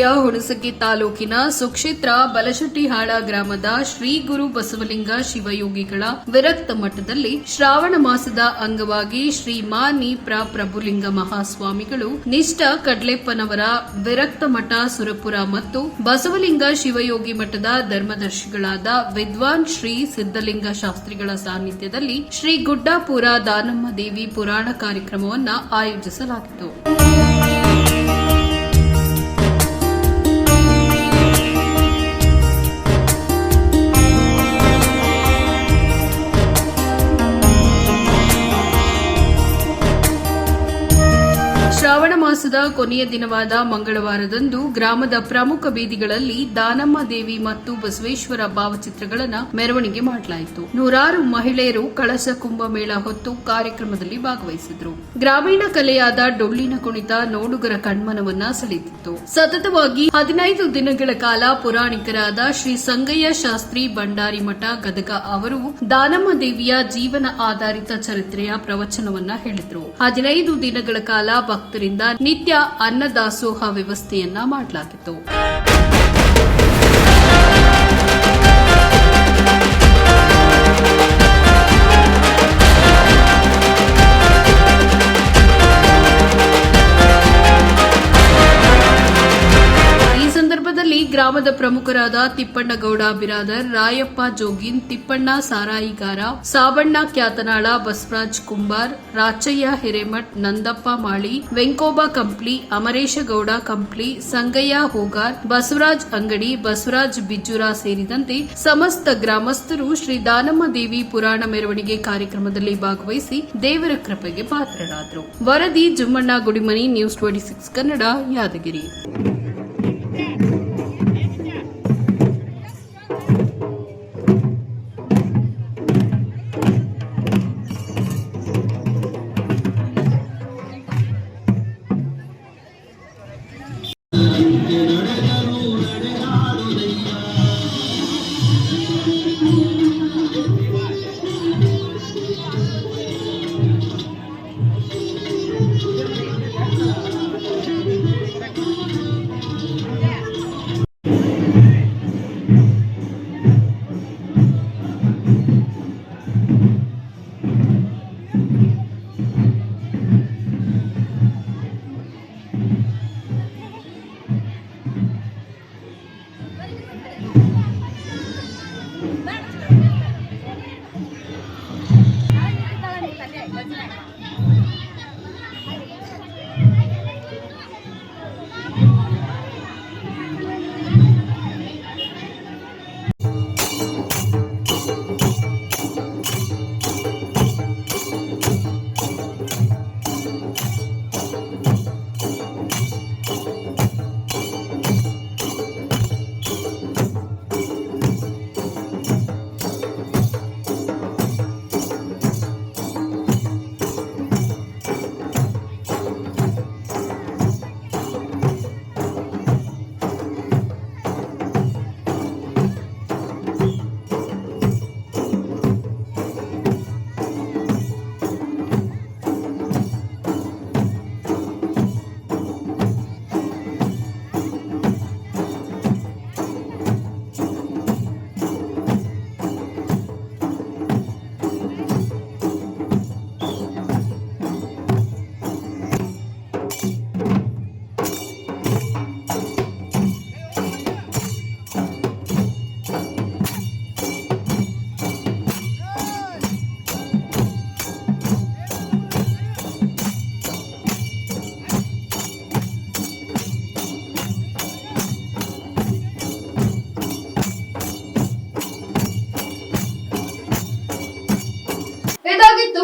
ಜಿಲ್ಲೆಯ ಹುಣಸಗಿ ತಾಲೂಕಿನ ಸುಕ್ಷೇತ್ರ ಬಲಶಟ್ಟಿಹಾಳ ಗ್ರಾಮದ ಶ್ರೀ ಗುರು ಬಸವಲಿಂಗ ಶಿವಯೋಗಿಗಳ ವಿರಕ್ತ ಮಠದಲ್ಲಿ ಶ್ರಾವಣ ಮಾಸದ ಅಂಗವಾಗಿ ಶ್ರೀ ಮಾ ನೀಪ್ರ ಪ್ರಭುಲಿಂಗ ಮಹಾಸ್ವಾಮಿಗಳು ನಿಷ್ಠ ಕಡ್ಲೆಪ್ಪನವರ ವಿರಕ್ತ ಮಠ ಸುರಪುರ ಮತ್ತು ಬಸವಲಿಂಗ ಶಿವಯೋಗಿ ಮಠದ ಧರ್ಮದರ್ಶಿಗಳಾದ ವಿದ್ವಾನ್ ಶ್ರೀ ಸಿದ್ದಲಿಂಗ ಶಾಸ್ತ್ರಿಗಳ ಸಾನ್ನಿಧ್ಯದಲ್ಲಿ ಶ್ರೀ ಗುಡ್ಡಾಪುರ ದಾನಮ್ಮ ದೇವಿ ಪುರಾಣ ಕಾರ್ಯಕ್ರಮವನ್ನು ಆಯೋಜಿಸಲಾಗಿತ್ತು. ಮಾಸದ ಕೊನೆಯ ದಿನವಾದ ಮಂಗಳವಾರದಂದು ಗ್ರಾಮದ ಪ್ರಮುಖ ಬೀದಿಗಳಲ್ಲಿ ದಾನಮ್ಮ ದೇವಿ ಮತ್ತು ಬಸವೇಶ್ವರ ಭಾವಚಿತ್ರಗಳನ್ನು ಮೆರವಣಿಗೆ ಮಾಡಲಾಯಿತು. ನೂರಾರು ಮಹಿಳೆಯರು ಕಳಸ ಕುಂಭಮೇಳ ಹೊತ್ತು ಕಾರ್ಯಕ್ರಮದಲ್ಲಿ ಭಾಗವಹಿಸಿದ್ರು. ಗ್ರಾಮೀಣ ಕಲೆಯಾದ ಡೊಳ್ಳಿನ ಕುಣಿತ ನೋಡುಗರ ಕಣ್ಮನವನ್ನ ಸೆಳೆದಿತ್ತು. ಸತತವಾಗಿ ಹದಿನೈದು ದಿನಗಳ ಕಾಲ ಪುರಾಣಿಕರಾದ ಶ್ರೀ ಸಂಗಯ್ಯ ಶಾಸ್ತ್ರಿ ಭಂಡಾರಿ ಮಠ ಗದಗ ಅವರು ದಾನಮ್ಮ ದೇವಿಯ ಜೀವನ ಆಧಾರಿತ ಚರಿತ್ರೆಯ ಪ್ರವಚನವನ್ನ ಹೇಳಿದ್ರು. ಹದಿನೈದು ದಿನಗಳ ಕಾಲ ಭಕ್ತರಿಂದ ನಿತ್ಯ ಅನ್ನದಾಸೋಹ ವ್ಯವಸ್ಥೆಯನ್ನ ಮಾಡಲಾಗಿತ್ತು ಗ್ರಾಮದ ಪ್ರಮುಖರಾದ ತಿಪ್ಪಣ್ಣಗೌಡ ಬಿರಾದರ್, ರಾಯಪ್ಪ ಜೋಗಿನ್, ತಿಪ್ಪಣ್ಣ ಸಾರಾಯಿಗಾರ, ಸಾಬಣ್ಣ ಕ್ಯಾತನಾಳ, ಬಸವರಾಜ್ ಕುಂಬಾರ್, ರಾಚಯ್ಯ ಹಿರೇಮಠ್, ನಂದಪ್ಪ ಮಾಳಿ, ವೆಂಕೋಬ ಕಂಪ್ಲಿ ಅಮರೇಶ ಗೌಡ ಕಂಪ್ಲಿ, ಸಂಗಯ್ಯ ಹೋಗಾರ್, ಬಸವರಾಜ್ ಅಂಗಡಿ, ಬಸವರಾಜ್ ಬಿಜ್ಜುರ ಸೇರಿದಂತೆ ಸಮಸ್ತ ಗ್ರಾಮಸ್ಥರು ಶ್ರೀ ದಾನಮ್ಮ ದೇವಿ ಪುರಾಣ ಮೆರವಣಿಗೆ ಕಾರ್ಯಕ್ರಮದಲ್ಲಿ ಭಾಗವಹಿಸಿ ದೇವರ ಕೃಪೆಗೆ ಪಾತ್ರರಾದರು. ವರದಿ Jummanna Gudimani, news twenty six Kannada, Yadgir.